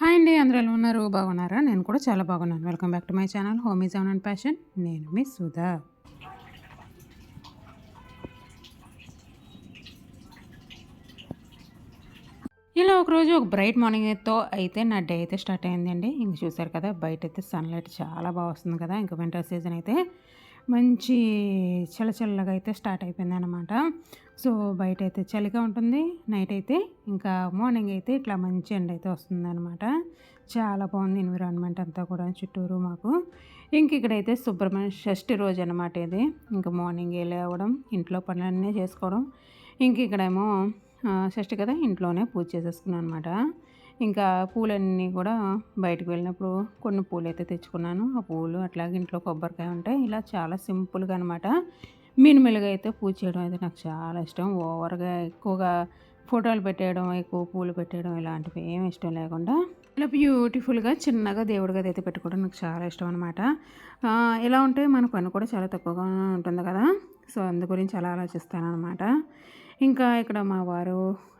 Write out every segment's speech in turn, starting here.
Hi అండి అందరూ ఎలా ఉన్నారు? బాగున్నారా? నేను కూడా చాలా బాగున్నాను. Welcome back to my channel home is on and passion నేను మీ సుధా. ఇలా ఒకరోజు ఒక బ్రైట్ మార్నింగ్తో అయితే నా డే అయితే స్టార్ట్ అయిందండి. ఇంక చూసారు కదా బయట అయితే సన్లైట్ చాలా బాగా వస్తుంది కదా. ఇంకా వింటర్ సీజన్ అయితే మంచి చల్లచల్లగా అయితే స్టార్ట్ అయిపోయింది అనమాట సో బయట అయితే చలిగా ఉంటుంది. నైట్ అయితే ఇంకా మార్నింగ్ అయితే ఇట్లా మంచి ఎండ అయితే వస్తుంది అనమాట చాలా బాగుంది ఎన్విరాన్మెంట్ అంతా కూడా చుట్టూరు మాకు. ఇంక ఇక్కడైతే సుబ్రహ్మణ్య షష్ఠి రోజు అనమాట ఇది. ఇంకా మార్నింగ్ లేవడం ఇంట్లో పనులన్నీ చేసుకోవడం. ఇంక ఇక్కడేమో షష్ఠి కదా ఇంట్లోనే పూజ చేసేసుకున్నాను అనమాట ఇంకా పూలన్నీ కూడా బయటకు వెళ్ళినప్పుడు కొన్ని పూలు అయితే తెచ్చుకున్నాను. ఆ పూలు అట్లాగే ఇంట్లో కొబ్బరికాయ ఉంటాయి. ఇలా చాలా సింపుల్గా అనమాట మినిమల్గా అయితే పూజ చేయడం అయితే నాకు చాలా ఇష్టం. ఓవర్గా ఎక్కువగా ఫోటోలు పెట్టేయడం ఎక్కువ పూలు పెట్టేయడం ఇలాంటివి ఏమి ఇష్టం లేకుండా ఇలా బ్యూటిఫుల్గా చిన్నగా దేవుడి గది అయితే పెట్టుకోవడం నాకు చాలా ఇష్టం అనమాట ఇలా ఉంటే మన పని కూడా చాలా తక్కువగా ఉంటుంది కదా. సో అందు గురించి అలా ఆలోచిస్తాను అనమాట ఇంకా ఇక్కడ మా వారు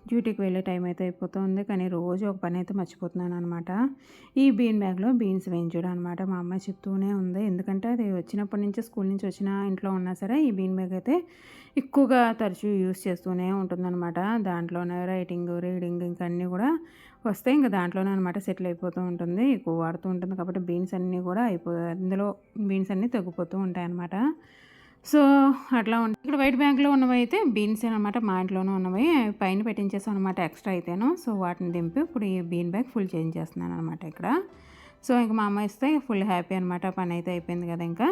డ్యూటీకి వెళ్ళే టైం అయితే అయిపోతుంది కానీ రోజు ఒక పని అయితే మర్చిపోతున్నాను అనమాట ఈ బీన్ బ్యాగ్లో బీన్స్ వేయించడం అనమాట మా అమ్మాయి చెప్తూనే ఉంది. ఎందుకంటే అది వచ్చినప్పటి నుంచి స్కూల్ నుంచి వచ్చిన ఇంట్లో ఉన్నా సరే ఈ బీన్ బ్యాగ్ అయితే ఎక్కువగా తరచూ యూస్ చేస్తూనే ఉంటుందన్నమాట దాంట్లోనే రైటింగ్ రీడింగ్ ఇంకా అన్నీ కూడా వస్తే ఇంకా దాంట్లోనే అనమాట సెటిల్ అయిపోతూ ఉంటుంది. ఎక్కువ వాడుతూ ఉంటుంది కాబట్టి బీన్స్ అన్నీ కూడా అయిపో అందులో బీన్స్ అన్నీ తగ్గిపోతూ ఉంటాయి అన్నమాట. సో అట్లా ఉంటాయి ఇక్కడ వైట్ బ్యాంక్లో ఉన్నవి అయితే బీన్స్ అనమాట మా ఇంట్లోనే ఉన్నవి. పైన పెట్టించేసాం అనమాట ఎక్స్ట్రా అయితేను. సో వాటిని దింపి ఇప్పుడు ఈ బీన్ బ్యాగ్ ఫుల్ చేంజ్ చేస్తున్నాను అనమాట ఇక్కడ. సో ఇంకా మా అమ్మ ఇస్తే ఫుల్ హ్యాపీ అనమాట పని అయితే అయిపోయింది కదా ఇంకా.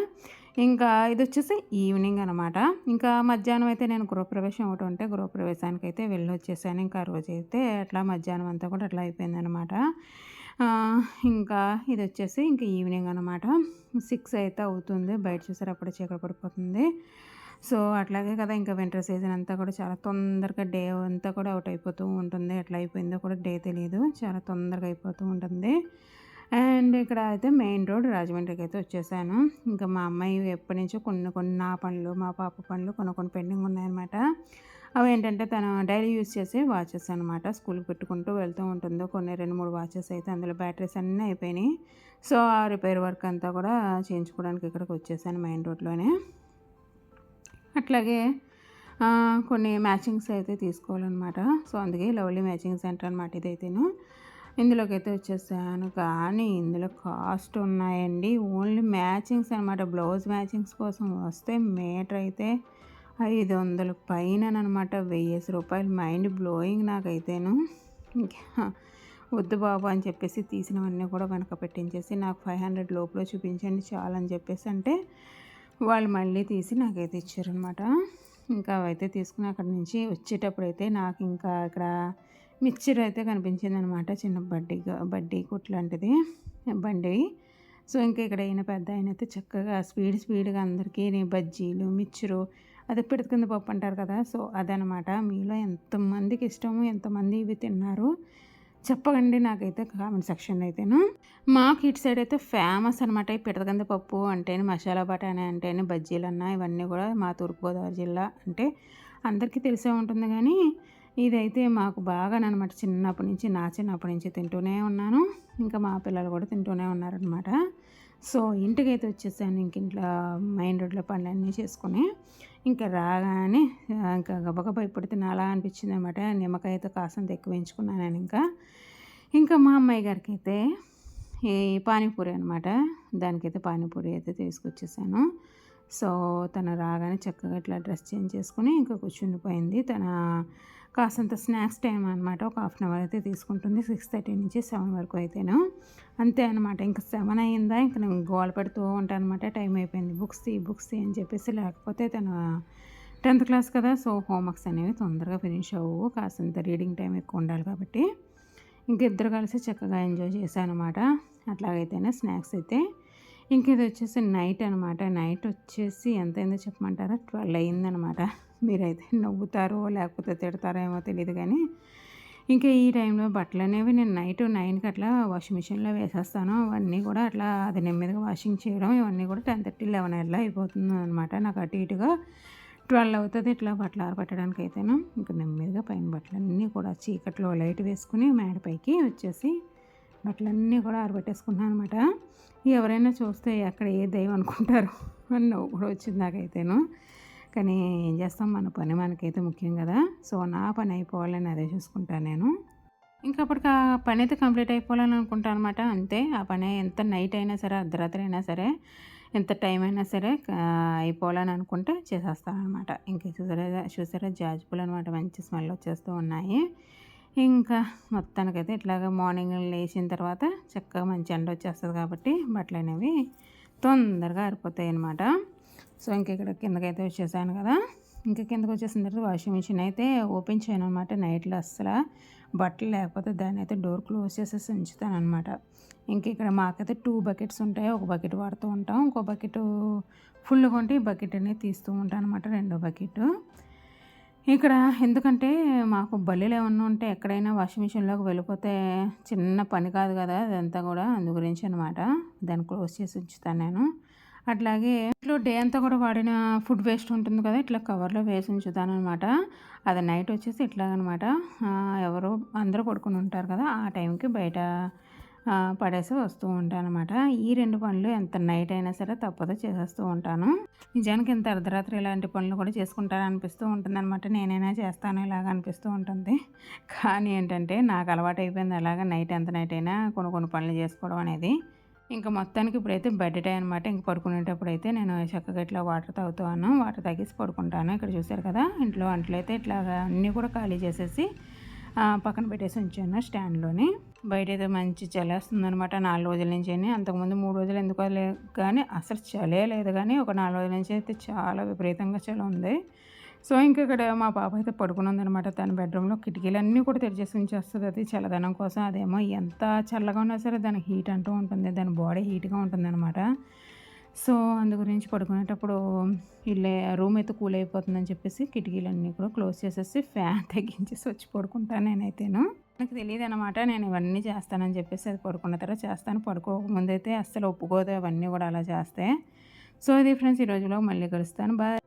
ఇంకా ఇది వచ్చేసి ఈవినింగ్ అనమాట ఇంకా మధ్యాహ్నం అయితే నేను గృహప్రవేశం ఒకటి ఉంటే గృహప్రవేశానికి అయితే వెళ్ళి వచ్చేసాను ఇంకా రోజు అయితే అట్లా మధ్యాహ్నం అంతా కూడా అట్లా అయిపోయింది అనమాట ఇంకా ఇది వచ్చేసి ఇంకా ఈవినింగ్ అనమాట సిక్స్ అయితే అవుతుంది. బయట చూసారు అప్పుడే చీకటి పడిపోతుంది. సో అట్లాగే కదా ఇంకా వింటర్ సీజన్ అంతా కూడా చాలా తొందరగా డే అంతా కూడా అవుట్ అయిపోతూ ఉంటుంది. ఎట్లా అయిపోయిందో కూడా డే తెలియదు చాలా తొందరగా అయిపోతూ ఉంటుంది. అండ్ ఇక్కడ అయితే మెయిన్ రోడ్ రాజమండ్రికి అయితే వచ్చేసాను. ఇంకా మా అమ్మాయి ఎప్పటి నుంచో కొన్ని కొన్ని నా పనులు మా పాప పనులు కొన్ని కొన్ని పెండింగ్ ఉన్నాయన్నమాట. అవి ఏంటంటే తను డైలీ యూస్ చేసే వాచెస్ అనమాట స్కూల్కి పెట్టుకుంటూ వెళ్తూ ఉంటుందో. కొన్ని రెండు మూడు వాచెస్ అయితే అందులో బ్యాటరీస్ అన్నీ అయిపోయినాయి. సో ఆ రిపేర్ వర్క్ అంతా కూడా చేయించుకోవడానికి ఇక్కడికి వచ్చేసాను మెయిన్ రోడ్లోనే. అట్లాగే కొన్ని మ్యాచింగ్స్ అయితే తీసుకోవాలన్నమాట. సో అందుకే లవ్లీ మ్యాచింగ్ సెంటర్ అనమాట ఇదైతేను. ఇందులోకి అయితే వచ్చేసాను. కానీ ఇందులో కాస్ట్ ఉన్నాయండి. ఓన్లీ మ్యాచింగ్స్ అనమాట బ్లౌజ్ మ్యాచింగ్స్ కోసం వస్తే మీటర్ అయితే ఐదు వందల పైన అనమాట వెయ్యేసి రూపాయలు. మైండ్ బ్లోయింగ్ నాకైతేను. ఇంకా వద్దు బాబు అని చెప్పేసి తీసినవన్నీ కూడా వెనక పెట్టించేసి నాకు ఫైవ్ హండ్రెడ్ లోపల చూపించండి చాలు అని చెప్పేసి అంటే వాళ్ళు మళ్ళీ తీసి నాకైతే ఇచ్చారనమాట. ఇంకా అవైతే తీసుకుని అక్కడి నుంచి వచ్చేటప్పుడు అయితే నాకు ఇంకా ఇక్కడ మిక్చర్ అయితే కనిపించింది అనమాట చిన్న బడ్డీ బడ్డీ కుట్లాంటిది బండి. సో ఇంకా ఇక్కడ అయిన పెద్ద ఆయన అయితే చక్కగా స్పీడ్ స్పీడ్గా అందరికీ బజ్జీలు మిక్చరు అదే పిడత పప్పు అంటారు కదా సో అదనమాట. మీలో ఎంతమందికి ఇష్టము ఎంతమంది ఇవి తిన్నారు చెప్పకండి నాకైతే కామెంట్ సెక్షన్ అయితేను. మాకు ఇటు సైడ్ అయితే ఫేమస్ అనమాట ఈ పిడతకంద పప్పు అంటేనే మసాలా బఠానీ అంటేనే బజ్జీలు అన్న ఇవన్నీ కూడా మా తూర్పుగోదావరి జిల్లా అంటే అందరికీ తెలిసే ఉంటుంది కానీ ఇదైతే మాకు బాగా అనమాట చిన్నప్పటి నుంచి నా చిన్నప్పటి నుంచి తింటూనే ఉన్నాను. ఇంకా మా పిల్లలు కూడా తింటూనే ఉన్నారనమాట సో ఇంటికైతే వచ్చేసాను. ఇంక ఇంట్లో మెయిన్ రోడ్లో పనులన్నీ చేసుకుని ఇంకా రాగానే ఇంకా గబగబా ఇప్పుడు తినాలా అనిపించింది అనమాట నిమ్మకాయతో కాసంత ఎక్కువ ఎంచుకున్నాను ఇంకా. ఇంకా మా అమ్మాయి గారికి అయితే ఈ పానీపూరి అనమాట దానికైతే పానీపూరి అయితే తీసుకొచ్చేసాను. సో తను రాగానే చక్కగా ఇట్లా డ్రెస్ చేంజ్ చేసుకుని ఇంకా కూర్చుండిపోయింది. తన కాసంత స్నాక్స్ టైం అనమాట ఒక హాఫ్ అన్ అవర్ అయితే తీసుకుంటుంది. సిక్స్ థర్టీ నుంచి సెవెన్ వరకు అయితేను. అంతే అనమాట ఇంకా సెవెన్ అయిందా ఇంకా నేను గోల పెడుతూ ఉంటాను అనమాట టైం అయిపోయింది. బుక్స్ తీ బుక్స్ తీ అని చెప్పేసి లేకపోతే తను టెన్త్ క్లాస్ కదా సో హోంవర్క్స్ అనేవి తొందరగా ఫినిష్ అవ్వు. కాసంత రీడింగ్ టైం ఎక్కువ ఉండాలి కాబట్టి ఇంక ఇద్దరు కలిసి చక్కగా ఎంజాయ్ చేశాను అనమాట అట్లాగైతేనే స్నాక్స్ అయితే ఇంక ఇది వచ్చేసి నైట్ అనమాట నైట్ వచ్చేసి ఎంత అయిందో చెప్పమంటారా? ట్వెల్వ్ అయిందనమాట మీరైతే నవ్వుతారో లేకపోతే తిడతారో ఏమో తెలియదు కానీ ఇంకా ఈ టైంలో బట్టలు అనేవి నేను నైట్ నైన్కి అట్లా వాషింగ్ మిషన్లో వేసేస్తాను. అవన్నీ కూడా అట్లా అది నెమ్మదిగా వాషింగ్ చేయడం ఇవన్నీ కూడా టెన్ థర్టీ లెవెన్ అట్లా అయిపోతుంది అనమాట నాకు అటు ఇటుగా ట్వెల్వ్ అవుతుంది ఇట్లా బట్టలు ఆరబెట్టడానికి అయితేను. ఇంకా నెమ్మదిగా పైన బట్టలన్నీ కూడా చీకట్లో లైట్ వేసుకుని మేడపైకి వచ్చేసి బట్టలన్నీ కూడా ఆరబెట్టేసుకున్నాను అనమాట. ఎవరైనా చూస్తే అక్కడ ఏ దైవం అనుకుంటారు అని నవ్వు కూడా వచ్చింది నాకైతేను. కానీ ఏం చేస్తాం మన పని మనకైతే ముఖ్యం కదా. సో నా పని అయిపోవాలని అదే చూసుకుంటాను నేను. ఇంకా అప్పటికి ఆ పని అయితే కంప్లీట్ అయిపోవాలని అనుకుంటాను అనమాట. అంతే ఆ పని ఎంత నైట్ అయినా సరే అర్ధరాత్రి అయినా సరే ఎంత టైం అయినా సరే అయిపోవాలని అనుకుంటే చేసేస్తాను అనమాట. ఇంకా చూసారా చూసారా జాజిపూలు అనమాట మంచి స్మెల్ వచ్చేస్తూ ఉన్నాయి. ఇంకా మొత్తానికైతే ఇట్లాగా మార్నింగ్ లేచిన తర్వాత చక్కగా మంచి ఎండ వచ్చేస్తుంది కాబట్టి బట్టలు అనేవి తొందరగా ఆరిపోతాయి అనమాట సో ఇంక ఇక్కడ కిందకైతే వచ్చేసాను కదా. ఇంకా కిందకి వచ్చేసిన తర్వాత వాషింగ్ మిషన్ అయితే ఓపెన్ చేయను అనమాట నైట్లో అస్సలు. బట్టలు లేకపోతే దాన్ని అయితే డోర్ క్లోజ్ చేసేసి ఉంచుతాను అనమాట ఇంక ఇక్కడ మాకైతే టూ బకెట్స్ ఉంటాయి. ఒక బకెట్ వాడుతూ ఉంటాం. ఇంకో బకెట్ ఫుల్ కొంటే ఈ బకెట్ అనేది తీస్తూ ఉంటాను అనమాట రెండో బకెట్ ఇక్కడ ఎందుకంటే మాకు బల్లీలు ఏమన్నా ఉంటే ఎక్కడైనా వాషింగ్ మిషన్లోకి వెళ్ళిపోతే చిన్న పని కాదు కదా అదంతా కూడా అందు గురించి అనమాట దాన్ని క్లోజ్ చేసి ఉంచుతాను నేను. అట్లాగే ఇంట్లో డే అంతా కూడా వాడిన ఫుడ్ వేస్ట్ ఉంటుంది కదా ఇట్లా కవర్లో వేసి ఉంచుతాను అనమాట అది నైట్ వచ్చేసి ఇట్లాగనమాట. ఎవరు అందరూ పడుకుని ఉంటారు కదా ఆ టైంకి బయట పడేసి వస్తూ ఉంటాను అనమాట ఈ రెండు పనులు ఎంత నైట్ అయినా సరే తప్పదు చేసేస్తూ ఉంటాను. నిజానికి ఇంత అర్ధరాత్రి ఇలాంటి పనులు కూడా చేసుకుంటాను అనిపిస్తూ ఉంటుంది అనమాట నేనైనా చేస్తాను ఇలాగ అనిపిస్తూ ఉంటుంది. కానీ ఏంటంటే నాకు అలవాటు అయిపోయింది అలాగా నైట్ ఎంత నైట్ అయినా కొన్ని కొన్ని పనులు చేసుకోవడం అనేది. ఇంకా మొత్తానికి ఇప్పుడైతే బెడ్ డే అనమాట ఇంక పడుకునేటప్పుడు అయితే నేను చక్కగా ఇట్లా వాటర్ తాగుతాను. వాటర్ తాగేసి పడుకుంటాను. ఇక్కడ చూసారు కదా ఇంట్లో అంట్లయితే ఇట్లా అన్నీ కూడా ఖాళీ చేసేసి పక్కన పెట్టేసి ఉంచాను స్టాండ్లోని. బయట అయితే మంచి చలేస్తుంది అనమాట నాలుగు రోజుల నుంచి అని. అంతకుముందు మూడు రోజులు ఎందుకో లేదు కానీ అసలు చలే లేదు కానీ ఒక నాలుగు రోజుల నుంచి అయితే చాలా విపరీతంగా చలి ఉంది. సో ఇంకా ఇక్కడ మా పాప అయితే పడుకుని ఉందనమాట తన బెడ్రూమ్లో కిటికీలన్నీ కూడా తెరిచేసి ఉంచేస్తుంది. అది చల్లదనం కోసం అదేమో ఎంత చల్లగా ఉన్నా సరే దాని హీట్ అంటూ ఉంటుంది దాని బాడీ హీట్గా ఉంటుంది అనమాట సో అందు గురించి పడుకునేటప్పుడు ఇల్లే రూమ్ అయితే కూల్ అయిపోతుందని చెప్పేసి కిటికీలన్నీ కూడా క్లోజ్ చేసేసి ఫ్యాన్ తగ్గించేసి వచ్చి పడుకుంటాను నేనైతేను. నాకు తెలియదు అనమాట నేను ఇవన్నీ చేస్తానని చెప్పేసి అది పడుకున్న తర్వాత చేస్తాను. పడుకోకముందైతే అస్సలు ఒప్పుకోదు అవన్నీ కూడా అలా చేస్తే. సో ఇది ఫ్రెండ్స్ ఈ రోజులో మళ్ళీ కలుస్తాను. బాయ్.